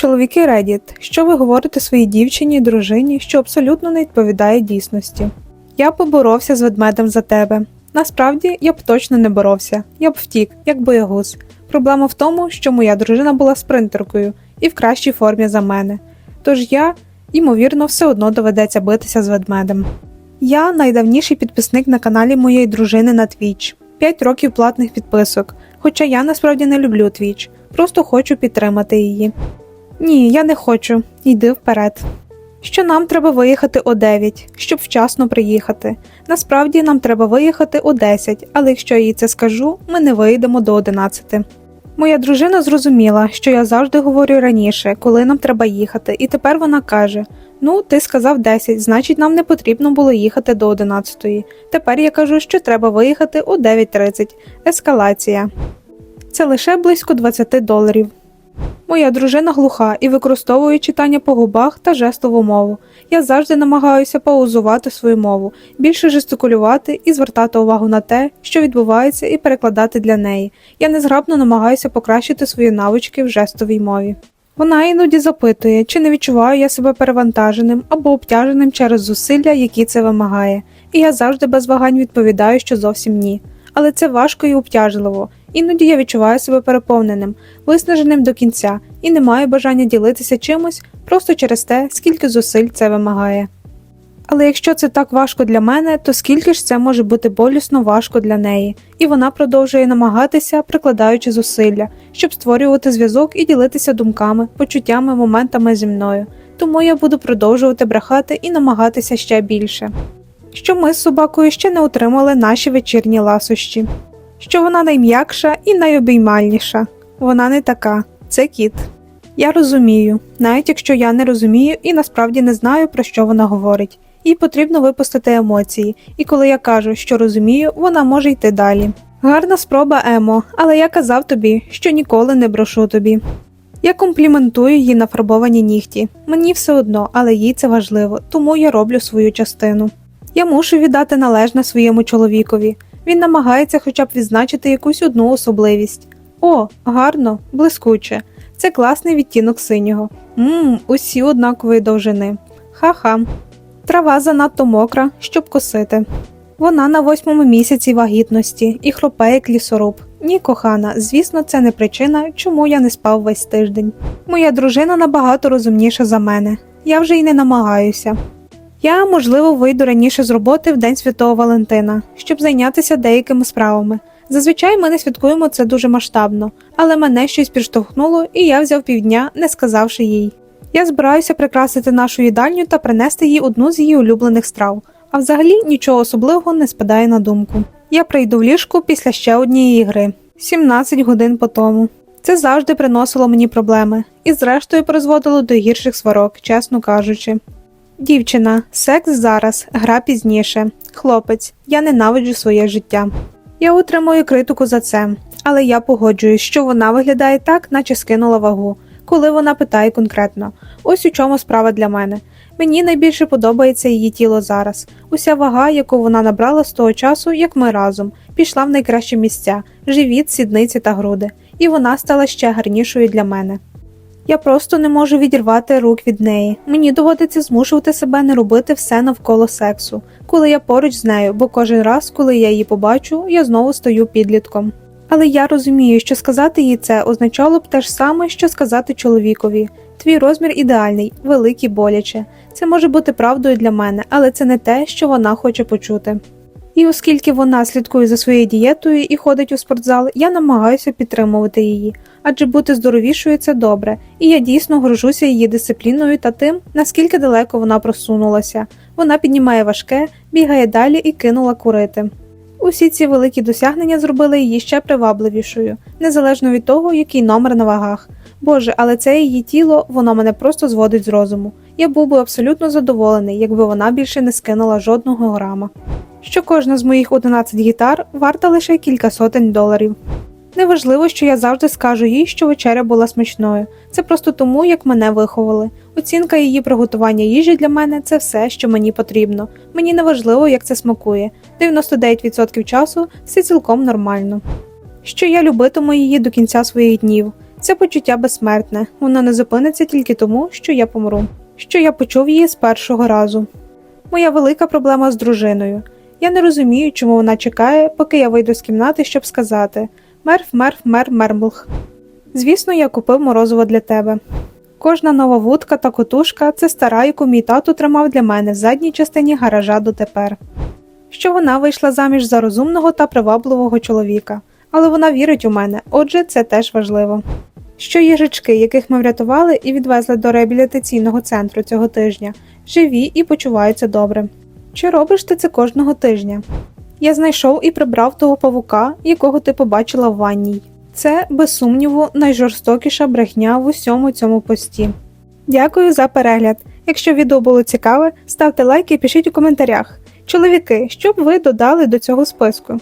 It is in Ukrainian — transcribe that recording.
Чоловіки Reddit, що ви говорите своїй дівчині і дружині, що абсолютно не відповідає дійсності. Я поборовся з ведмедем за тебе. Насправді я б точно не боровся, я б втік, як боягуз. Проблема в тому, що моя дружина була спринтеркою і в кращій формі за мене. Тож я, ймовірно, все одно доведеться битися з ведмедем. Я найдавніший підписник на каналі моєї дружини на Twitch. 5 років платних підписок, хоча я насправді не люблю Twitch, просто хочу підтримати її. Ні, я не хочу. Йди вперед. Що нам треба виїхати о 9, щоб вчасно приїхати. Насправді нам треба виїхати о 10, але якщо я їй це скажу, ми не виїдемо до 11. Моя дружина зрозуміла, що я завжди говорю раніше, коли нам треба їхати, і тепер вона каже: Ну, ти сказав 10, значить нам не потрібно було їхати до 11. Тепер я кажу, що треба виїхати о 9.30. Ескалація. Це лише близько 20 доларів. Моя дружина глуха і використовує читання по губах та жестову мову. Я завжди намагаюся паузувати свою мову, більше жестикулювати і звертати увагу на те, що відбувається, і перекладати для неї. Я незграбно намагаюся покращити свої навички в жестовій мові. Вона іноді запитує, чи не відчуваю я себе перевантаженим або обтяженим через зусилля, які це вимагає, і я завжди без вагань відповідаю, що зовсім ні. Але це важко і обтяжливо. Іноді я відчуваю себе переповненим, виснаженим до кінця і не маю бажання ділитися чимось просто через те, скільки зусиль це вимагає. Але якщо це так важко для мене, то скільки ж це може бути болісно важко для неї, і вона продовжує намагатися, прикладаючи зусилля, щоб створювати зв'язок і ділитися думками, почуттями, моментами зі мною. Тому я буду продовжувати брехати і намагатися ще більше. Що ми з собакою ще не отримали наші вечірні ласощі, що вона найм'якша і найобіймальніша. Вона не така, це кіт. Я розумію, навіть якщо я не розумію і насправді не знаю, про що вона говорить. Їй потрібно випустити емоції, і коли я кажу, що розумію, вона може йти далі. Гарна спроба, Емо, але я казав тобі, що ніколи не брошу тобі. Я компліментую їй нафарбовані нігті. Мені все одно, але їй це важливо, тому я роблю свою частину. Я мушу віддати належне своєму чоловікові. Він намагається хоча б відзначити якусь одну особливість. О, гарно, блискуче. Це класний відтінок синього. Мм, усі однакової довжини. Ха-ха. Трава занадто мокра, щоб косити. Вона на восьмому місяці вагітності і хропе як лісоруб. Ні, кохана, звісно, це не причина, чому я не спав весь тиждень. Моя дружина набагато розумніша за мене. Я вже й не намагаюся. Я, можливо, вийду раніше з роботи в День Святого Валентина, щоб зайнятися деякими справами. Зазвичай ми не святкуємо це дуже масштабно, але мене щось підштовхнуло, і я взяв півдня, не сказавши їй. Я збираюся прикрасити нашу їдальню та принести їй одну з її улюблених страв, а взагалі нічого особливого не спадає на думку. Я прийду в ліжку після ще однієї гри 17 годин по тому. Це завжди приносило мені проблеми і, зрештою, призводило до гірших сварок, чесно кажучи. Дівчина, секс зараз, гра пізніше. Хлопець, я ненавиджу своє життя. Я отримую критику за це, але я погоджуюсь, що вона виглядає так, наче скинула вагу, коли вона питає конкретно: ось у чому справа для мене. Мені найбільше подобається її тіло зараз. Уся вага, яку вона набрала з того часу, як ми разом, пішла в найкращі місця живіт, сідниці та груди, і вона стала ще гарнішою для мене. Я просто не можу відірвати рук від неї. Мені доводиться змушувати себе не робити все навколо сексу, коли я поруч з нею, бо кожен раз, коли я її побачу, я знову стаю підлітком. Але я розумію, що сказати їй це означало б те ж саме, що сказати чоловікові. Твій розмір ідеальний, великий боляче. Це може бути правдою для мене, але це не те, що вона хоче почути. І оскільки вона слідкує за своєю дієтою і ходить у спортзал, я намагаюся підтримувати її, адже бути здоровішою це добре, і я дійсно горжуся її дисципліною та тим, наскільки далеко вона просунулася. Вона піднімає важке, бігає далі і кинула курити. Усі ці великі досягнення зробили її ще привабливішою, незалежно від того, який номер на вагах. Боже, але це її тіло, воно мене просто зводить з розуму. Я був би абсолютно задоволений, якби вона більше не скинула жодного грама. Що кожна з моїх 11 гітар варта лише кілька сотень доларів. Неважливо, що я завжди скажу їй, що вечеря була смачною. Це просто тому, як мене виховали. Оцінка її приготування їжі для мене це все, що мені потрібно. Мені не важливо, як це смакує. 99% часу все цілком нормально. Що я любитиму її до кінця своїх днів. Це почуття безсмертне, воно не зупиниться тільки тому, що я помру, що я почув її з першого разу. Моя велика проблема з дружиною. Я не розумію, чому вона чекає, поки я вийду з кімнати, щоб сказати мерф, мерф, мер, мермлх. Звісно, я купив морозиво для тебе. Кожна нова вудка та котушка це стара, яку мій тато тримав для мене в задній частині гаража дотепер. Що вона вийшла заміж за розумного та привабливого чоловіка, але вона вірить у мене, отже, це теж важливо. Що їжачки, яких ми врятували і відвезли до реабілітаційного центру цього тижня, живі і почуваються добре. Чи робиш ти це кожного тижня? Я знайшов і прибрав того павука, якого ти побачила в ванній. Це, без сумніву, найжорстокіша брехня в усьому цьому пості. Дякую за перегляд. Якщо відео було цікаве, ставте лайк і пишіть у коментарях. Чоловіки, що б ви додали до цього списку?